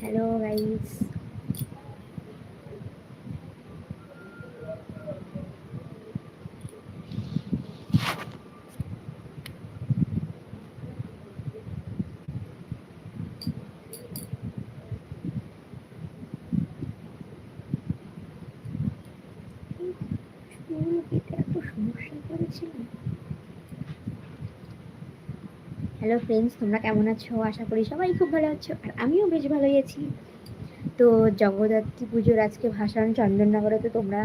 Hello guys hello friends তোমরা কেমন আছো? আশা করি সবাই খুব ভালো আছো, আর আমিও বেশ ভালোই আছি। তো জগদ্ধাত্রী পুজোর আজকে ভাসান চন্দননগরে, তো তোমরা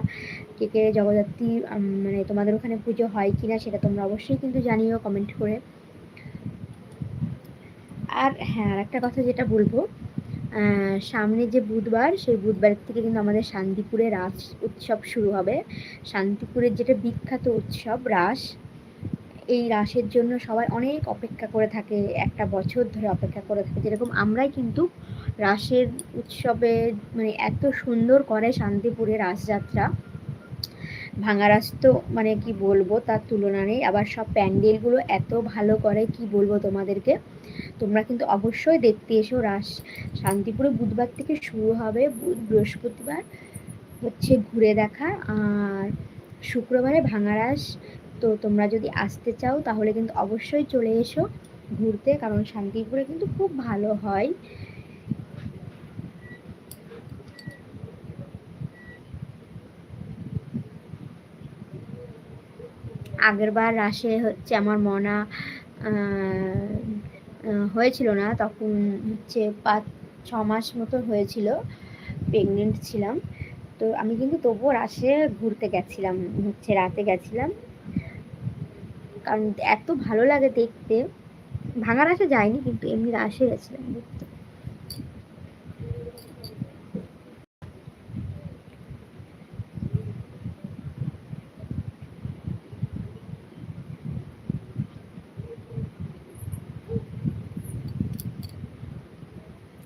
কে কে জগদ্ধাত্রী মানে তোমাদের ওখানে পুজো হয় কি না সেটা তোমরা অবশ্যই কিন্তু জানিও কমেন্ট করে। আর হ্যাঁ আর একটা কথা যেটা বলব সামনে যে বুধবার, সেই বুধবার থেকে কিন্তু আমাদের শান্তিপুরে রাস উৎসব শুরু হবে। শান্তিপুরের যেটা বিখ্যাত উৎসব রাস এই রাসের জন্য সবাই অনেক অপেক্ষা করে থাকে, একটা বছর ধরে অপেক্ষা করে থাকে। যেরকম আমরাই কিন্তু রাসের উৎসবে মানে এত সুন্দর করে শান্তিপুরে রাসযাত্রা, ভাঙারাস তো মানে কি বলব তার তুলনা নেই, আবার সব প্যান্ডেলগুলো এত ভালো করে কি বলব তোমাদেরকে, তোমরা কিন্তু অবশ্যই দেখতে এসো রাস, শান্তিপুরে বুধবার থেকে শুরু হবে বৃহস্পতিবার হচ্ছে ঘুরে দেখা, আর শুক্রবারে ভাঙা রাস তো তোমরা যদি আসতে চাও, তাহলে কিন্তু অবশ্যই চলে এসো ঘুরতে, কারণ শান্তিপুরে কিন্তু খুব ভালো হয়। আগের বার রাসে হচ্ছে আমার মনা হয়েছিল না, তখন হচ্ছে পাঁচ, ছ মাস মতো হয়েছিল প্রেগনেন্ট ছিলাম। তো আমি কিন্তু তবুও রাসে ঘুরতে গেছিলাম, হচ্ছে রাতে গেছিলাম। কারণ এত ভালো লাগে দেখতে। ভাঙার রাসে যায়নি, কিন্তু এমনি রাসে গেছিলাম দেখতে।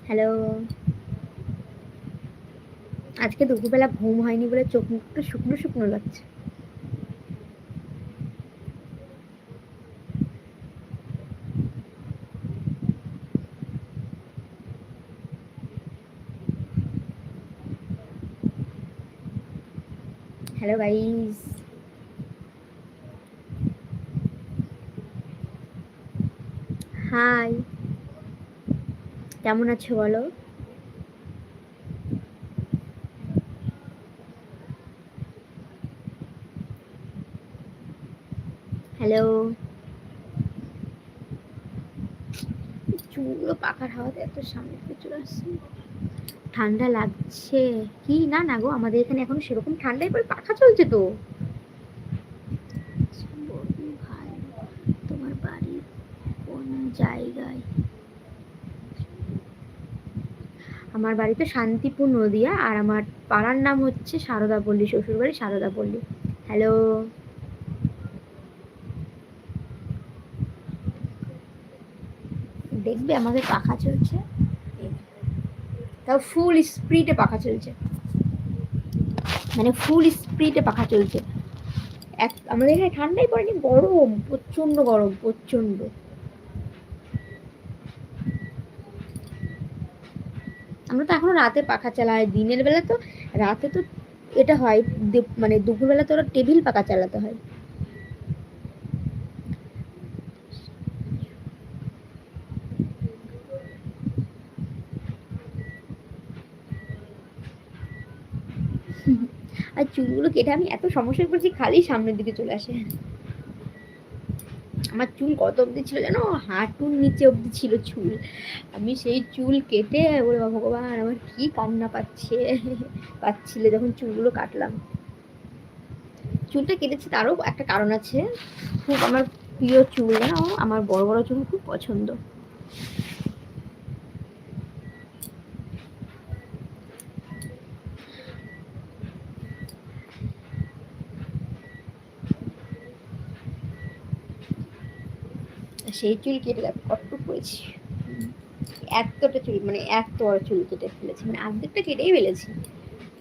হ্যালো। আজকে দুপুরবেলা ঘুম হয়নি বলে চোখ মুখটা শুকনো শুকনো লাগছে। হ্যালো গাইস হাই কেমন আছো বলো? হ্যালো চুলগুলো পাখার হাওয়াতে এত সামনে চলে আসছে। ঠান্ডা লাগছে। কি? না না গো, আমাদের এখানে এখন সেরকম ঠান্ডায় পরে পাখা চলছে তো। তোমার বাড়ি কোন জায়গায়? আমার বাড়ি তো শান্তিপুর নদিয়া, আর আমার পাড়ার নাম হচ্ছে সারদা পল্লী, শ্বশুরবাড়ি সারদা পল্লী। হ্যালো দেখবে আমাদের পাখা চলছে? তাও ফুল স্পিডে পাখা চলছে। মানে ফুল স্পিডে পাখা চলছে। এক, আমাদের এখানে ঠান্ডাই পড়েনি, গরম প্রচণ্ড গরম প্রচণ্ড আমরা তো এখনও রাতে পাখা চালাই, দিনের বেলা তো, রাতে তো এটা হয় মানে দুপুরবেলা তো ওরা টেবিল পাখা চালাতে হয় আর চুলগুলো কেটে আমি এত সমস্যায় পড়ছি, খালি সামনের দিকে চলে আসে। আমার চুল কত অবধি ছিল জানো? হাঁটুর নিচে অবধি ছিল চুল। আমি সেই চুল কেটে ওরে ভগবান, আমার কি কান্না পাচ্ছে? পাচ্ছিল যখন চুলগুলো কাটলাম। চুলটা কেটেছে তারও একটা কারণ আছে। খুব আমার প্রিয় চুল আমার বড় বড় চুল খুব পছন্দ। সেই চুল কেটে দেখো, কতটুকু করেছি। এতটা চুল মানে এত বড় চুল কেটে ফেলেছি মানে অর্ধেকটা কেটেই ফেলেছি।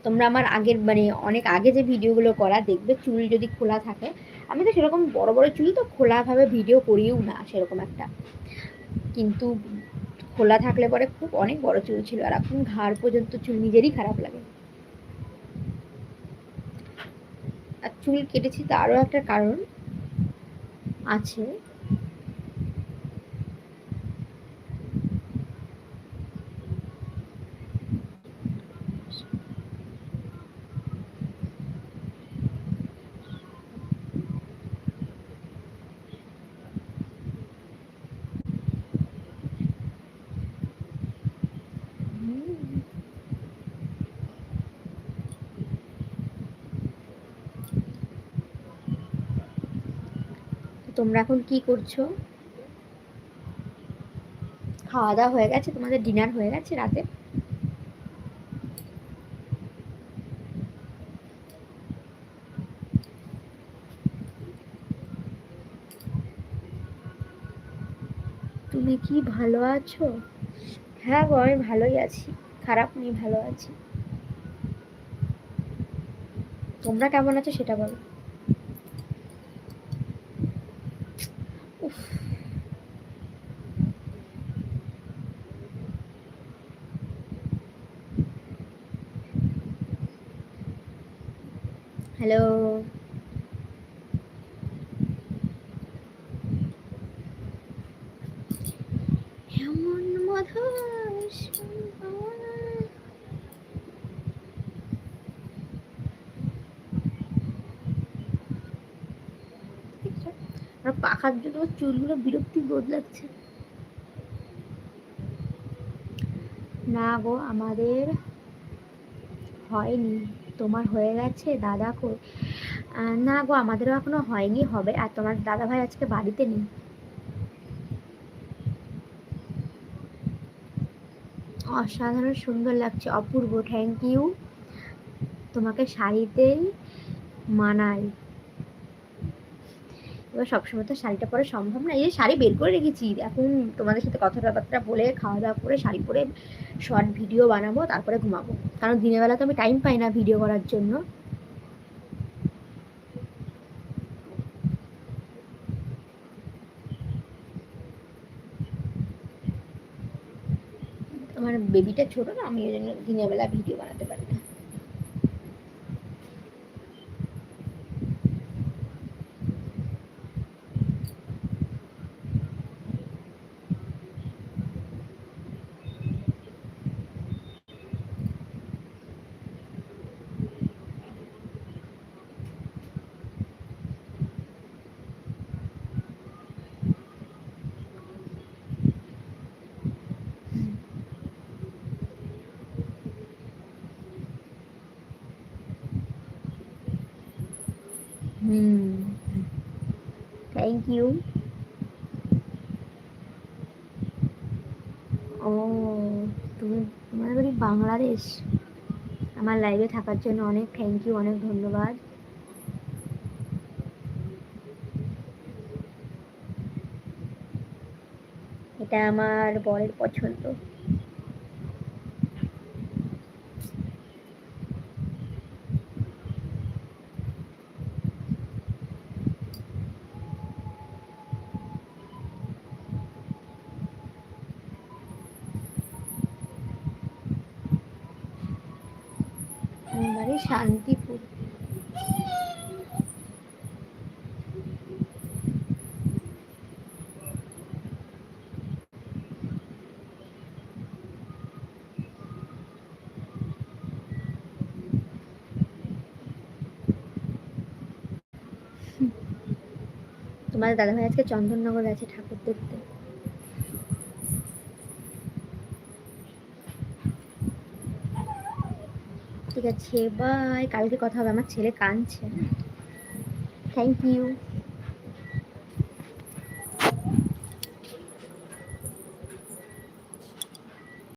তোমরা আমার আগের মানে অনেক আগে যে ভিডিওগুলো করা, দেখবে চুল যদি খোলা থাকে। আমি তো সেরকম বড় বড় চুল তো খোলাভাবে ভিডিও করিও না, সেরকম একটা। কিন্তু খোলা থাকলে পরে খুব অনেক বড় চুল ছিল, আর এখন ঘাড় পর্যন্ত চুল নিজেরই খারাপ লাগে। আর চুল কেটেছি তারও একটা কারণ আছে। তোমরা এখন কি করছ? খাওয়া দাওয়া হয়ে গেছে, তোমাদের ডিনার হয়ে গেছে রাতে? তুমি কি ভালো আছো? হ্যাঁ গো, আমি ভালোই আছি। খারাপ নেই, ভালো আছি। তোমরা কেমন আছো সেটা বলো। হ্যালো। এমন মধুর আর পাখার জন্য চুলগুলো বিরক্তি বোধ লাগছে। না গো আমাদের হয়নি। তোমার হয়ে গেছে, দাদা কো না গো, আমাদেরও এখনও হয়নি, হবে। আর তোমার দাদা ভাই আজকে বাড়িতে নেই। অসাধারণ সুন্দর লাগছে, অপূর্ব। থ্যাংক ইউ তোমাকে শাড়িতেই মানায় এবার সবসময় তো শাড়িটা পরে সম্ভব না। এই শাড়ি বের করে রেখেছি, এখন তোমাদের সাথে কথাবার্তা বলে খাওয়া দাওয়া করে শাড়ি পরে শর্ট ভিডিও বানাবো, তারপরে ঘুমাবো। কারণ দিনের বেলা তো আমি টাইম পাই না ভিডিও করার জন্য। আমার বেবিটা ছোট না, আমি ওই জন্য দিনের বেলা ভিডিও বানাতে পারি না। হুম থ্যাংক ইউ ও, তুমি তোমার বাড়ি বাংলাদেশ? আমার লাইভে থাকার জন্য অনেক থ্যাংক ইউ অনেক ধন্যবাদ। এটা আমার বরের পছন্দ বাড়ি শান্তিপুর। তোমাদের দাদাভাই আজকে চন্দননগর আছে ঠাকুর দেখতে। ঠিক আছে বাই কালকে কথা হবে আমার ছেলে কাঁদছে। Thank you